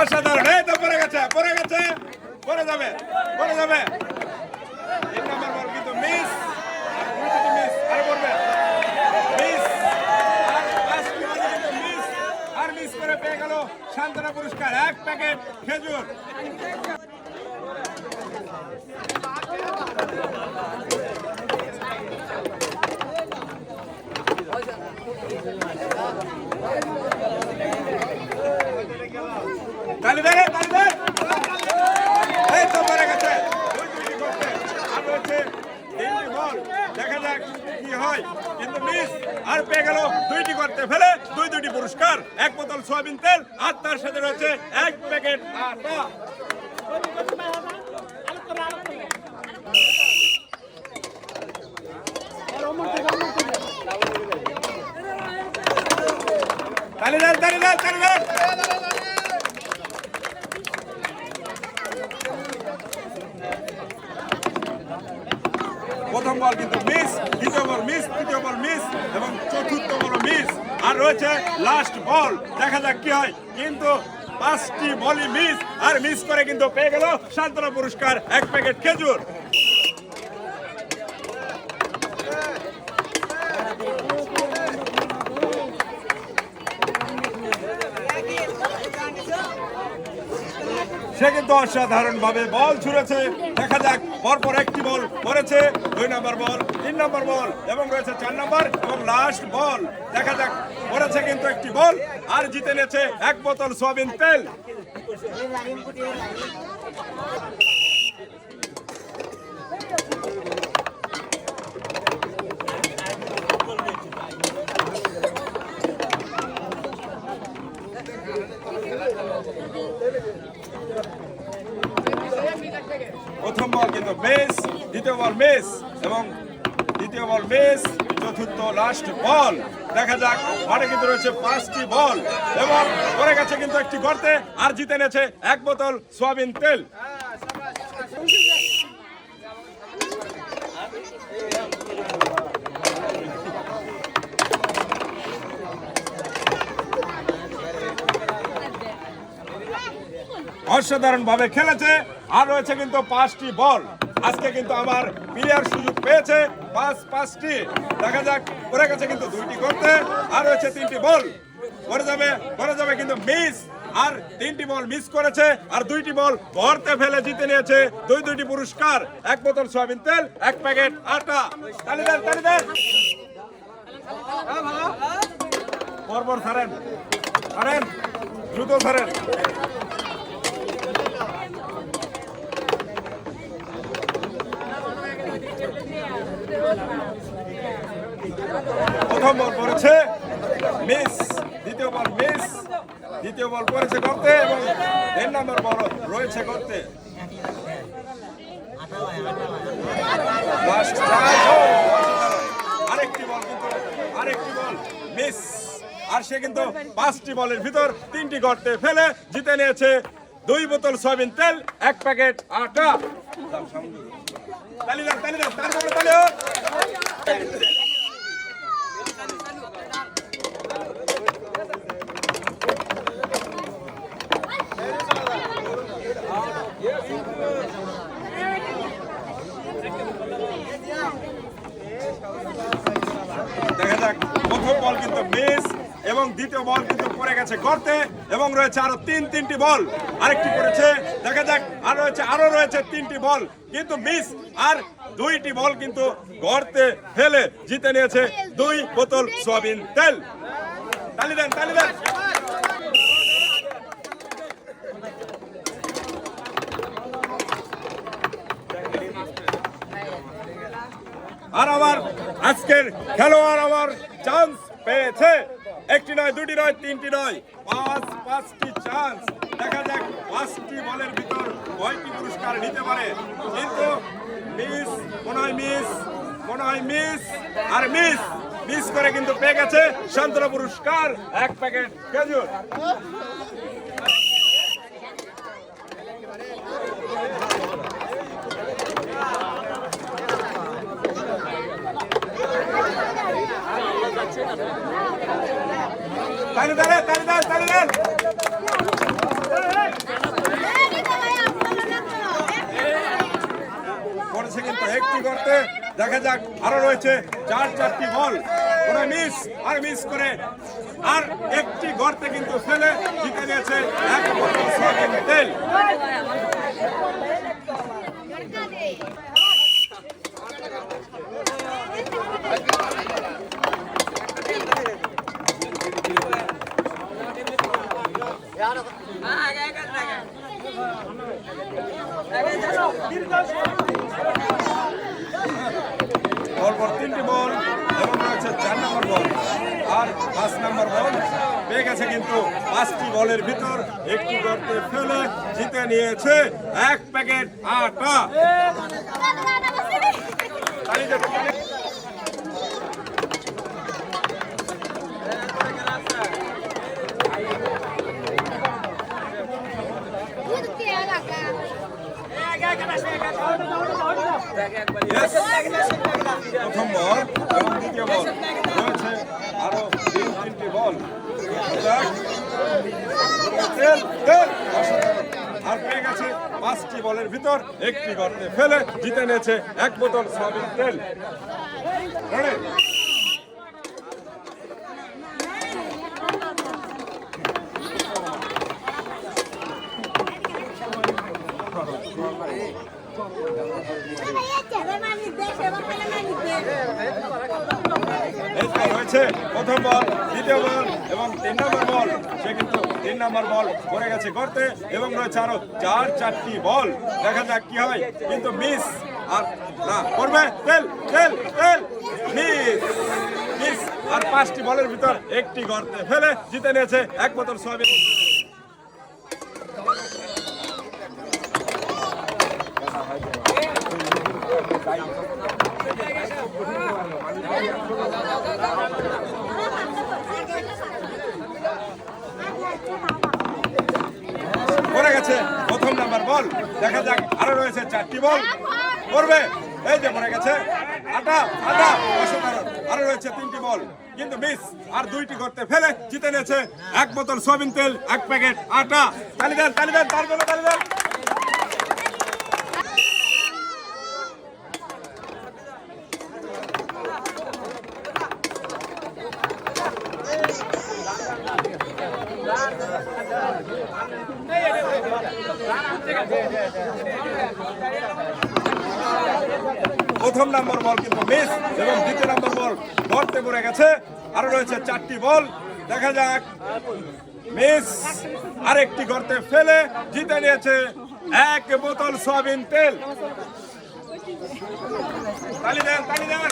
অসাধারণ, এই তো পরে গেছে পরে গেছে পরে যাবে পরে যাবে। এক নম্বর বল কিন্তু মিস মিস আর পাঁচটি বলে কিন্তু মিস আর মিস করে পেয়ে গেল সান্ত্বনা পুরস্কার। এক প্যাকেট খেজুর। তালি দেন তালি দেন এই তো পড়ে গেছে দুই দুইটি করতে আর রয়েছে তিনটি বল দেখা যাক কি হয় কিন্তু মিস আর পেয়ে গেল দুইটি করতে ফেলে দুই দুইটি পুরস্কার এক বোতল সোয়াবিন তেল আর তার সাথে রয়েছে এক প্যাকেট আটা। প্রথম বল কিন্তু মিস দ্বিতীয় বল মিস তৃতীয় বল মিস এবং চতুর্থ বল মিস আর রয়েছে লাস্ট বল দেখা যাক কি হয়। কিন্তু পাঁচটি বলি মিস আর মিস করে কিন্তু পেয়ে গেল সান্ত্বনা পুরস্কার, এক প্যাকেট খেজুর। সে কিন্তু অসাধারণভাবে বল ছুড়েছে। দেখা যাক, পরপর একটি বল পড়েছে দুই নম্বর বল, তিন নম্বর বল, এবং রয়েছে চার নম্বর, এবং লাস্ট বল দেখা যাক পড়েছে কিন্তু একটি বল, আর জিতে নিয়েছে এক বোতল সোয়াবিন তেল প্রথম বল কিন্তু মিস দ্বিতীয় বল মিস এবং দ্বিতীয় বল মিস চতুর্থ লাস্ট বল দেখা যাক মাঠে কিন্তু রয়েছে পাঁচটি বল। এবং পড়ে গেছে কিন্তু একটি গর্তে, আর জিতে নিয়েছে এক বোতল সোয়াবিন তেল। অসাধারণ ভাবে খেলেছে, আর রয়েছে কিন্তু পাঁচটি বল। আজকে কিন্তু আমার প্লেয়ার সুযোগ পেয়েছে পাঁচ, পাঁচটি। দেখা যাক, পড়ে গেছে কিন্তু দুইটি করতে। আর রয়েছে তিনটি বল। পরে যাবে পরে যাবে কিন্তু মিস। আর তিনটি বল মিস করেছে। আর দুইটি বল ভরতে ফেলে জিতে নিয়েছে দুই, দুইটি পুরস্কার। এক বোতল সয়াবিন তেল, এক প্যাকেট আটা। তালি দেন তালি দেন। পরপর ছাড়েন। ছাড়েন, দ্রুত ছাড়েন। প্রথম বল পড়েছে মিস, দ্বিতীয় বল মিস, দ্বিতীয় বল পড়েছে করতে এবং তিন নম্বর বল রয়েছে করতে। আরেকটি বল কিন্তু, আরেকটি বল মিস। আর সে কিন্তু পাঁচটি বলের ভিতর তিনটি গর্তে ফেলে জিতে নিয়েছে দুই বোতল সয়াবিন তেল, এক প্যাকেট আটা। তালি দাও তালি দাও তারপরে তালি হোক। দেখা যাক প্রথম বল কিন্তু মিস এবং দ্বিতীয় বল কিন্তু পড়ে গেছে গর্তে, এবং রয়েছে আরও তিন, তিনটি বল। আরেকটি পড়েছে, দেখা যাক, আর রয়েছে, আরও রয়েছে তিনটি বল। কিন্তু মিস আর দুইটি বল কিন্তু গর্তে ফেলে জিতে নিয়েছে দুই বোতল সোয়াবিন তেল। তালি দেন তালি দেন। আর আমার আজকের খেলোয়াড় আমার চান্স পেয়েছে। একটি নয়, দুটি নয়, তিনটি নয়। পাঁচ, পাঁচটি চান্স দেখা যাক পাঁচটি বলের ভিতর কয়টি পুরস্কার নিতে পারে। কিন্তু মিস মনে হয় মিস মনে হয় মিস আর মিস মিস করে কিন্তু পেয়ে গেছে শান্তনা পুরস্কার। এক প্যাকেট খেজুর। দেখা যাক আরও রয়েছে চার চারটি বল ওরা মিস আর মিস করে আর একটি গর্তে কিন্তু ফেলে জিতে নিয়েছে এক বোতল সয়াবিন তেল পরপর তিনটি বল এবং রয়েছে চার নম্বর বল আর পাঁচ নম্বর বল পেয়ে গেছে কিন্তু পাঁচটি বলের ভিতর একটি গর্তে ফেলে জিতে নিয়েছে এক প্যাকেট আটা। Yes. প্রথম বল এবং দ্বিতীয় বল। রয়েছে আরও তিন, তিনটি বল। আর পেয়ে গেছে পাঁচটি বলের ভিতর, একটি গর্তে ফেলে জিতে নিয়েছে এক বোতল সয়াবিন তেল। প্রথম বল, দ্বিতীয় বল এবং তিন নম্বর বল। সে কিন্তু তিন নম্বর বল গেছে করতে এবং রয়েছে আরও চার, চারটি বল। দেখা যাক কি হয়। কিন্তু মিস আর না, করবে? তেল তেল তেল। মিস মিস আর পাঁচটি বলের ভিতর একটি গর্তে ফেলে, জিতে নিয়েছে এক বোতল সয়াবিন। পড়ে গেছে প্রথম নাম্বার, বল। দেখা যাক, আরও রয়েছে চারটি বল। করবে এই যে পড়ে গেছে। আটা আটা, অসাধারণ। আরও রয়েছে তিনটি বল। কিন্তু মিস, আর দুইটি করতে ফেলে, জিতে নিয়েছে এক বোতল সয়াবিন তেল, এক প্যাকেট আটা। তালি দেন তালি দেন তার জন্য তালি প্রথম নাম্বার বল কিন্তু মিস এবং দ্বিতীয় নাম্বার বল ধরতে পড়ে গেছে। আরও রয়েছে চারটি বল। দেখা যাক। মিস আরেকটি গর্তে ফেলে, জিতে নিয়েছে এক বোতল সয়াবিন তেল। তালি দেন তালি দেন।